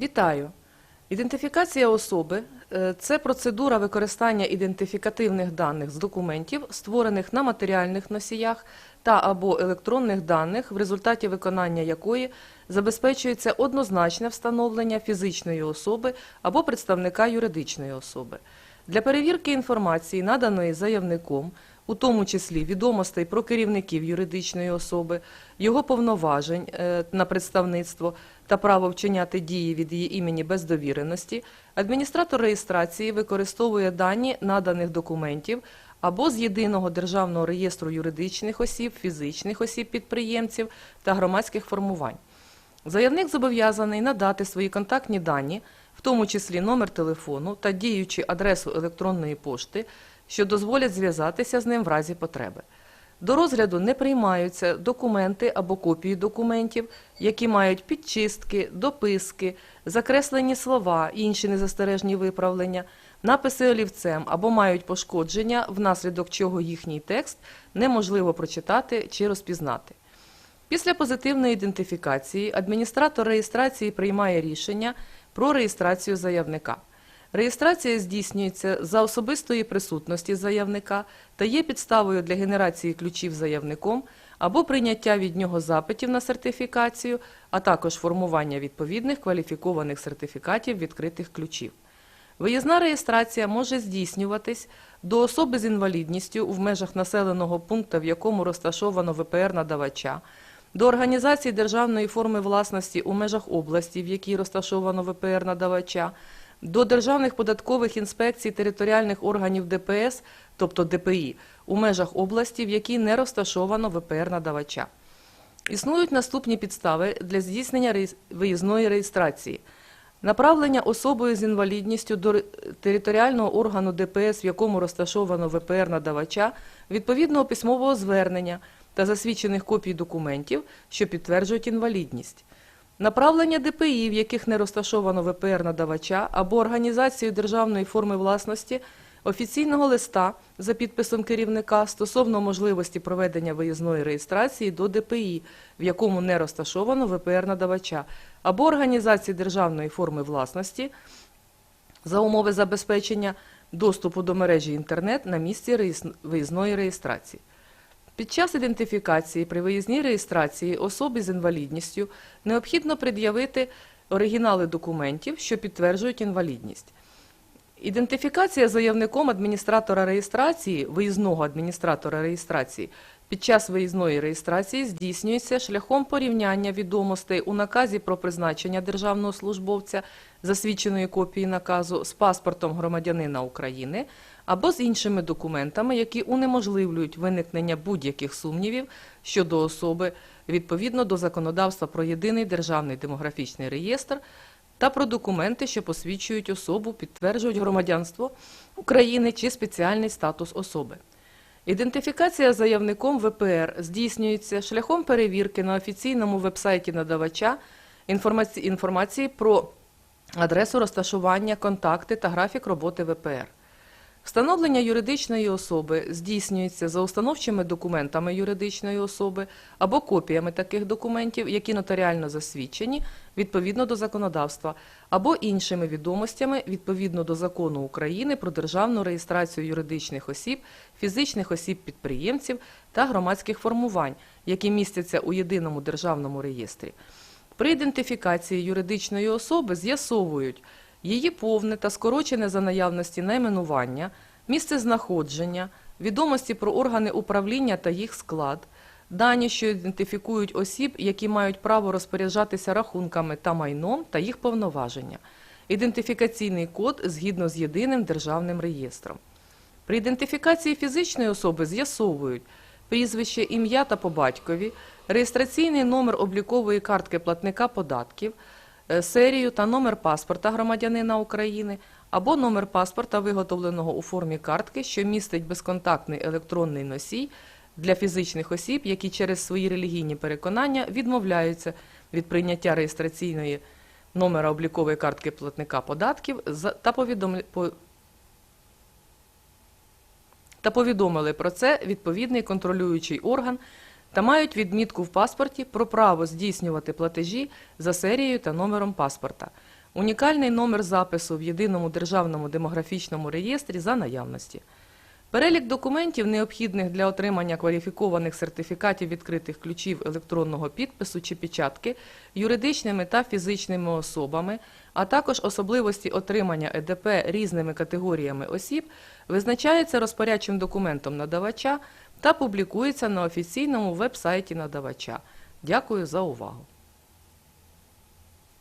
Вітаю! Ідентифікація особи е, це процедура використання ідентифікативних даних з документів, створених на матеріальних носіях та або електронних даних, в результаті виконання якої забезпечується однозначне встановлення фізичної особи або представника юридичної особи. Для перевірки інформації, наданої заявником, у тому числі відомостей про керівників юридичної особи, його повноважень е, на представництво та право вчиняти дії від її імені без довіреності, адміністратор реєстрації використовує дані наданих документів або з єдиного державного реєстру юридичних осіб, фізичних осіб підприємців та громадських формувань. Заявник зобов'язаний надати свої контактні дані, в тому числі номер телефону та діючу адресу електронної пошти, що дозволять зв'язатися з ним в разі потреби. До розгляду не приймаються документи або копії документів, які мають підчистки, дописки, закреслені слова, інші незастережні виправлення, написи олівцем або мають пошкодження, внаслідок чого їхній текст неможливо прочитати чи розпізнати. Після позитивної ідентифікації адміністратор реєстрації приймає рішення про реєстрацію заявника. Реєстрація здійснюється за особистої присутності заявника та є підставою для генерації ключів заявником або прийняття від нього запитів на сертифікацію, а також формування відповідних кваліфікованих сертифікатів відкритих ключів. Виїзна реєстрація може здійснюватись до особи з інвалідністю в межах населеного пункту, в якому розташовано ВПР надавача, до організації державної форми власності у межах області, в якій розташовано ВПР надавача, до державних податкових інспекцій територіальних органів ДПС, тобто ДПІ, у межах області, в якій не розташовано ВПР надавача. Існують наступні підстави для здійснення виїзної реєстрації. Направлення особою з інвалідністю до територіального органу ДПС, в якому розташовано ВПР надавача, відповідного письмового звернення та засвідчених копій документів, що підтверджують інвалідність. Направлення ДПІ, в яких не розташовано ВПР надавача або організацію державної форми власності, офіційного листа за підписом керівника стосовно можливості проведення виїзної реєстрації до ДПІ, в якому не розташовано ВПР надавача, або організації державної форми власності за умови забезпечення доступу до мережі інтернет на місці виїзної реєстрації. Під час ідентифікації при виїзній реєстрації особи з інвалідністю необхідно пред'явити оригінали документів, що підтверджують інвалідність. Ідентифікація заявником адміністратора реєстрації, виїзного адміністратора реєстрації, під час виїзної реєстрації здійснюється шляхом порівняння відомостей у наказі про призначення державного службовця, засвідченої копії наказу з паспортом громадянина України або з іншими документами, які унеможливлюють виникнення будь-яких сумнівів щодо особи відповідно до законодавства про єдиний державний демографічний реєстр та про документи, що посвідчують особу, підтверджують громадянство України чи спеціальний статус особи. Ідентифікація заявником ВПР здійснюється шляхом перевірки на офіційному вебсайті надавача інформації про адресу розташування, контакти та графік роботи ВПР. Встановлення юридичної особи здійснюється за установчими документами юридичної особи або копіями таких документів, які нотаріально засвідчені відповідно до законодавства, або іншими відомостями відповідно до закону України про державну реєстрацію юридичних осіб, фізичних осіб-підприємців та громадських формувань, які містяться у єдиному державному реєстрі. При ідентифікації юридичної особи з'ясовують її повне та скорочене за наявності найменування, місце знаходження, відомості про органи управління та їх склад, дані, що ідентифікують осіб, які мають право розпоряджатися рахунками та майном та їх повноваження, ідентифікаційний код згідно з єдиним державним реєстром. При ідентифікації фізичної особи з'ясовують прізвище, ім'я та по батькові, реєстраційний номер облікової картки платника податків, е, серію та номер паспорта громадянина України або номер паспорта, виготовленого у формі картки, що містить безконтактний електронний носій для фізичних осіб, які через свої релігійні переконання відмовляються від прийняття реєстраційної номера облікової картки платника податків та повідомля- та повідомили про це відповідний контролюючий орган та мають відмітку в паспорті про право здійснювати платежі за серією та номером паспорта. унікальний номер запису в єдиному державному демографічному реєстрі за наявності. Перелік документів, необхідних для отримання кваліфікованих сертифікатів відкритих ключів електронного підпису чи печатки юридичними та фізичними особами, а також особливості отримання ЕДП різними категоріями осіб, визначається розпорядчим документом надавача та публікується на офіційному веб-сайті надавача. Дякую за увагу.